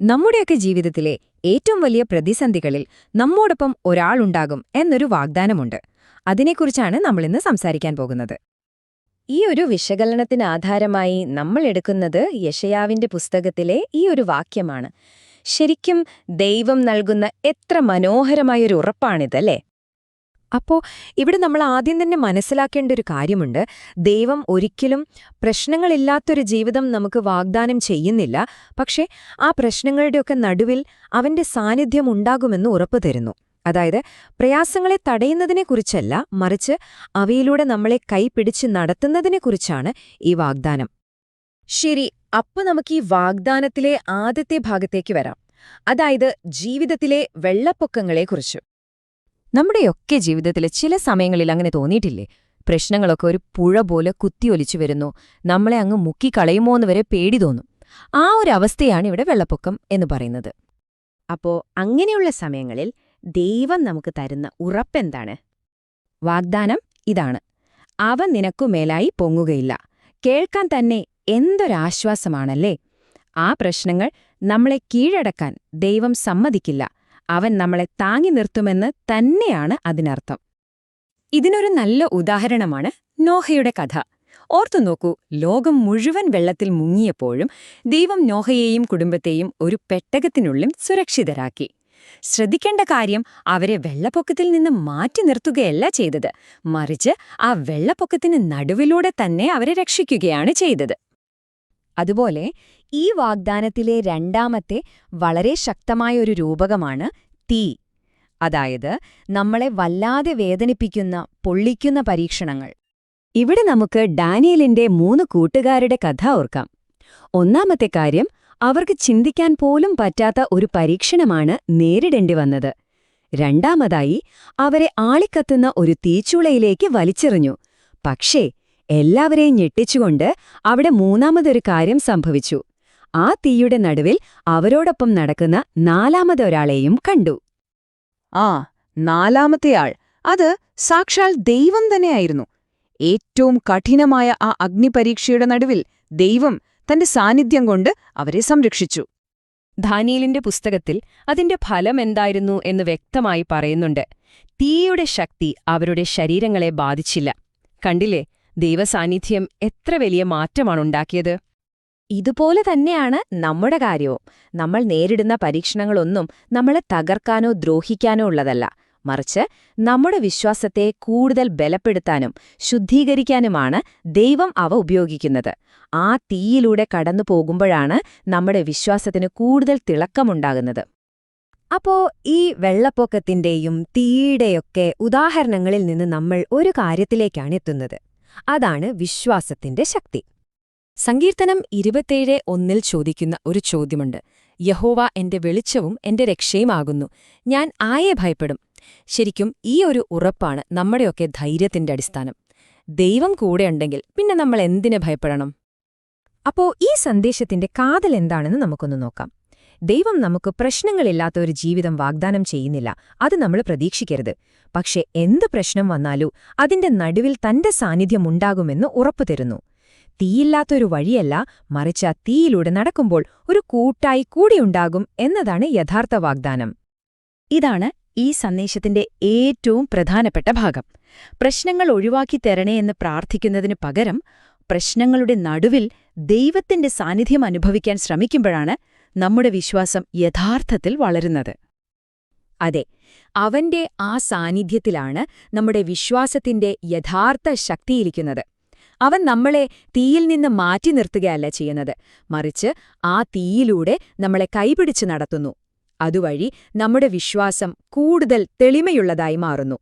നമ്മുടെയൊക്കെ ജീവിതത്തിലെ ഏറ്റവും വലിയ പ്രതിസന്ധികളിൽ നമ്മോടൊപ്പം ഒരാളുണ്ടാകും എന്നൊരു വാഗ്ദാനമുണ്ട്. അതിനെക്കുറിച്ചാണ് നമ്മളിന്ന് സംസാരിക്കാൻ പോകുന്നത്. ഈ ഒരു വിശകലനത്തിന് ആധാരമായി നമ്മൾ എടുക്കുന്നത് യഷയാവിന്റെ പുസ്തകത്തിലെ ഈ ഒരു വാക്യമാണ്. ശരിക്കും ദൈവം നൽകുന്ന എത്ര മനോഹരമായൊരു ഉറപ്പാണിതല്ലേ? അപ്പോ ഇവിടെ നമ്മൾ ആദ്യം തന്നെ മനസ്സിലാക്കേണ്ട ഒരു കാര്യമുണ്ട്. ദൈവം ഒരിക്കലും പ്രശ്നങ്ങളില്ലാത്തൊരു ജീവിതം നമുക്ക് വാഗ്ദാനം ചെയ്യുന്നില്ല. പക്ഷേ ആ പ്രശ്നങ്ങളുടെയൊക്കെ നടുവിൽ അവന്റെ സാന്നിധ്യം ഉണ്ടാകുമെന്ന് ഉറപ്പു തരുന്നു. അതായത് പ്രയാസങ്ങളെ തടയുന്നതിനെക്കുറിച്ചല്ല മറിച്ച് അവയിലൂടെ നമ്മളെ കൈപിടിച്ച് നടത്തുന്നതിനെക്കുറിച്ചാണ് ഈ വാഗ്ദാനം. ശരി അപ്പൊ നമുക്ക് ഈ വാഗ്ദാനത്തിലെ ആദ്യത്തെ ഭാഗത്തേക്ക് വരാം. അതായത് ജീവിതത്തിലെ വെള്ളപ്പൊക്കങ്ങളെക്കുറിച്ച്. നമ്മുടെയൊക്കെ ജീവിതത്തിലെ ചില സമയങ്ങളിൽ അങ്ങനെ തോന്നിയിട്ടില്ലേ? പ്രശ്നങ്ങളൊക്കെ ഒരു പുഴ പോലെ കുത്തിയൊലിച്ചു വരുന്നു. നമ്മളെ അങ്ങ് മുക്കിക്കളയുമോന്ന് വരെ പേടി തോന്നും. ആ ഒരു അവസ്ഥയാണ് ഇവിടെ വെള്ളപ്പൊക്കം എന്ന് പറയുന്നത്. അപ്പോ അങ്ങനെയുള്ള സമയങ്ങളിൽ ദൈവം നമുക്ക് തരുന്ന ഉറപ്പെന്താണ്? വാഗ്ദാനം ഇതാണ്. അവ നിനക്കു മേലായി പൊങ്ങുകയില്ല. കേൾക്കാൻ തന്നെ എന്തൊരാശ്വാസമാണല്ലേ? ആ പ്രശ്നങ്ങൾ നമ്മളെ കീഴടക്കാൻ ദൈവം സമ്മതിക്കില്ല. അവൻ നമ്മളെ താങ്ങി നിർത്തുമെന്ന് തന്നെയാണ് അതിനർത്ഥം. ഇതിനൊരു നല്ല ഉദാഹരണമാണ് നോഹയുടെ കഥ. ഓർത്തു നോക്കൂ ലോകം മുഴുവൻ വെള്ളത്തിൽ മുങ്ങിയപ്പോഴും ദൈവം നോഹയെയും കുടുംബത്തെയും ഒരു പെട്ടകത്തിനുള്ളിൽ സുരക്ഷിതരാക്കി. ശ്രദ്ധിക്കേണ്ട കാര്യം അവരെ വെള്ളപ്പൊക്കത്തിൽ നിന്ന് മാറ്റി നിർത്തുകയല്ല ചെയ്തത്. മറിച്ച് ആ വെള്ളപ്പൊക്കത്തിന് നടുവിലൂടെ തന്നെ അവരെ രക്ഷിക്കുകയാണ് ചെയ്തത്. അതുപോലെ ഈ വാഗ്ദാനത്തിലെ രണ്ടാമത്തെ വളരെ ശക്തമായ ഒരു രൂപകമാണ് തീ. അതായത് നമ്മളെ വല്ലാതെ വേദനിപ്പിക്കുന്ന പൊള്ളിക്കുന്ന പരീക്ഷണങ്ങൾ. ഇവിടെ നമുക്ക് ഡാനിയലിന്റെ മൂന്ന് കൂട്ടുകാരുടെ കഥ ഓർക്കാം. ഒന്നാമത്തെ കാര്യം അവർക്ക് ചിന്തിക്കാൻ പോലും പറ്റാത്ത ഒരു പരീക്ഷണമാണ് നേരിടേണ്ടി വന്നത്. രണ്ടാമതായി അവരെ ആളിക്കത്തുന്ന ഒരു തീച്ചുളയിലേക്ക് വലിച്ചെറിഞ്ഞു. പക്ഷേ എല്ലാവരെയും ഞെട്ടിച്ചുകൊണ്ട് അവിടെ മൂന്നാമതൊരു കാര്യം സംഭവിച്ചു. ആ തീയുടെ നടുവിൽ അവരോടൊപ്പം നടക്കുന്ന നാലാമതൊരാളെയും കണ്ടു. ആ നാലാമത്തെയാൾ. അത് സാക്ഷാൽ ദൈവം തന്നെയായിരുന്നു. ഏറ്റവും കഠിനമായ ആ അഗ്നിപരീക്ഷയുടെ നടുവിൽ ദൈവം തന്റെ സാന്നിധ്യം കൊണ്ട് അവരെ സംരക്ഷിച്ചു. ധാനിയലിന്റെ പുസ്തകത്തിൽ അതിന്റെ ഫലം എന്തായിരുന്നു എന്ന് വ്യക്തമായി പറയുന്നുണ്ട്. തീയുടെ ശക്തി അവരുടെ ശരീരങ്ങളെ ബാധിച്ചില്ല. കണ്ടില്ലേ? ദൈവസാന്നിധ്യം എത്ര വലിയ മാറ്റമാണുണ്ടാക്കിയത് ഇതുപോലെ തന്നെയാണ് നമ്മുടെ കാര്യവും. നമ്മൾ നേരിടുന്ന പരീക്ഷണങ്ങളൊന്നും നമ്മളെ തകർക്കാനോ ദ്രോഹിക്കാനോ ഉള്ളതല്ല. മറിച്ച് നമ്മുടെ വിശ്വാസത്തെ കൂടുതൽ ബലപ്പെടുത്താനും ശുദ്ധീകരിക്കാനുമാണ് ദൈവം അവ ഉപയോഗിക്കുന്നത്. ആ തീയിലൂടെ കടന്നു പോകുമ്പോഴാണ് നമ്മുടെ വിശ്വാസത്തിന് കൂടുതൽ തിളക്കമുണ്ടാകുന്നത്. അപ്പോ ഈ വെള്ളപ്പൊക്കത്തിന്റെയും തീയുടെയൊക്കെ ഉദാഹരണങ്ങളിൽ നിന്ന് നമ്മൾ ഒരു കാര്യത്തിലേക്കാണ് എത്തുന്നത്. അതാണ് വിശ്വാസത്തിന്റെ ശക്തി. സങ്കീർത്തനം ഇരുപത്തേഴ് ഒന്നിൽ ചോദിക്കുന്ന ഒരു ചോദ്യമുണ്ട്. യഹോവ എന്റെ വെളിച്ചവും എന്റെ രക്ഷയുമാകുന്നു. ഞാൻ ആയെ ഭയപ്പെടും. ശരിക്കും ഈ ഒരു ഉറപ്പാണ് നമ്മുടെയൊക്കെ ധൈര്യത്തിന്റെ അടിസ്ഥാനം. ദൈവം കൂടെയുണ്ടെങ്കിൽ പിന്നെ നമ്മൾ എന്തിനു ഭയപ്പെടണം? അപ്പോ ഈ സന്ദേശത്തിന്റെ കാതൽ എന്താണെന്ന് നമുക്കൊന്ന് നോക്കാം. ദൈവം നമുക്ക് പ്രശ്നങ്ങളില്ലാത്ത ഒരു ജീവിതം വാഗ്ദാനം ചെയ്യുന്നില്ല. അത് നമ്മൾ പ്രതീക്ഷിക്കരുത്. പക്ഷേ എന്ത് പ്രശ്നം വന്നാലും അതിന്റെ നടുവിൽ തന്റെ സാന്നിധ്യം ഉണ്ടാകുമെന്ന് ഉറപ്പു തരുന്നു. തീയില്ലാത്തൊരു വഴിയല്ല മറിച്ച് ആ തീയിലൂടെ നടക്കുമ്പോൾ ഒരു കൂട്ടായി കൂടിയുണ്ടാകും എന്നതാണ് യഥാർത്ഥ വാഗ്ദാനം. ഇതാണ് ഈ സന്ദേശത്തിന്റെ ഏറ്റവും പ്രധാനപ്പെട്ട ഭാഗം. പ്രശ്നങ്ങൾ ഒഴിവാക്കി തരണേ എന്ന് പ്രാർത്ഥിക്കുന്നതിനു പകരം പ്രശ്നങ്ങളുടെ നടുവിൽ ദൈവത്തിന്റെ സാന്നിധ്യം അനുഭവിക്കാൻ ശ്രമിക്കുമ്പോഴാണ് നമ്മുടെ വിശ്വാസം യഥാർത്ഥത്തിൽ വളരുന്നത്. അതെ അവന്റെ ആ സാന്നിധ്യത്തിലാണ് നമ്മുടെ വിശ്വാസത്തിന്റെ യഥാർത്ഥ ശക്തിയിരിക്കുന്നത് അവൻ നമ്മളെ തീയിൽ നിന്ന് മാറ്റി നിർത്തുകയല്ല ചെയ്യുന്നത്. മറിച്ച് ആ തീയിലൂടെ നമ്മളെ കൈപിടിച്ച് നടത്തുന്നു. അതുവഴി നമ്മുടെ വിശ്വാസം കൂടുതൽ തെളിമയുള്ളതായി മാറുന്നു.